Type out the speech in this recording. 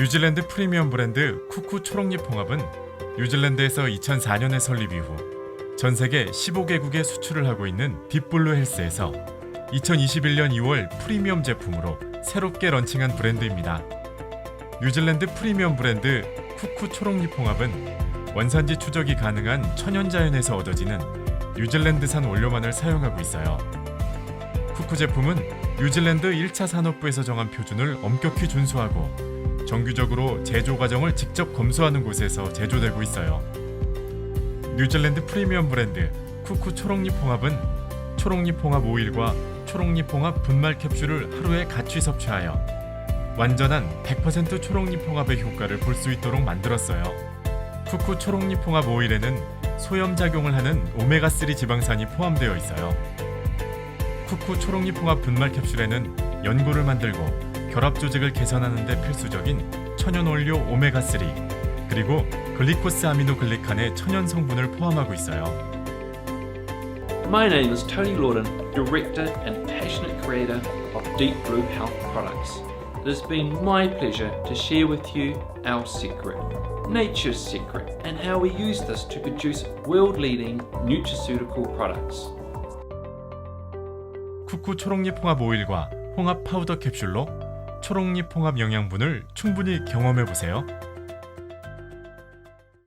뉴질랜드 프리미엄 브랜드 쿠쿠 초록잎 홍합은 뉴질랜드에서 2004년에 설립 이후 전 세계 15개국에 수출을 하고 있는 딥블루 헬스에서 2021년 2월 프리미엄 제품으로 새롭게 런칭한 브랜드입니다. 뉴질랜드 프리미엄 브랜드 쿠쿠 초록잎 홍합은 원산지 추적이 가능한 천연자연에서 얻어지는 뉴질랜드산 원료만을 사용하고 있어요. 쿠쿠 제품은 뉴질랜드 1차 산업부에서 정한 표준을 엄격히 준수하고 정규적으로 제조 과정을 직접 검수하는 곳에서 제조되고 있어요. 뉴질랜드 프리미엄 브랜드 쿠쿠 초록잎 홍합은 초록잎 홍합 오일과 초록잎 홍합 분말 캡슐을 하루에 같이 섭취하여 완전한 100% 초록잎 홍합의 효과를 볼 수 있도록 만들었어요. 쿠쿠 초록잎 홍합 오일에는 소염 작용을 하는 오메가3 지방산이 포함되어 있어요. 쿠쿠 초록잎 홍합 분말 캡슐에는 연고를 만들고 결합 조직을 개선하는 데 필수적인 천연 원료 오메가3 그리고 글리코스 아미노 글리칸의 천연 성분을 포함하고 있어요. My name is Tony Lorden, Director and passionate creator of Deep Blue Health Products. It has been my pleasure to share with you our secret, nature's secret, and how we use this to produce world leading nutraceutical products. 쿠쿠 초록잎 홍합 오일과 홍합 파우더 캡슐로 초록잎 홍합 영양분을 충분히 경험해 보세요.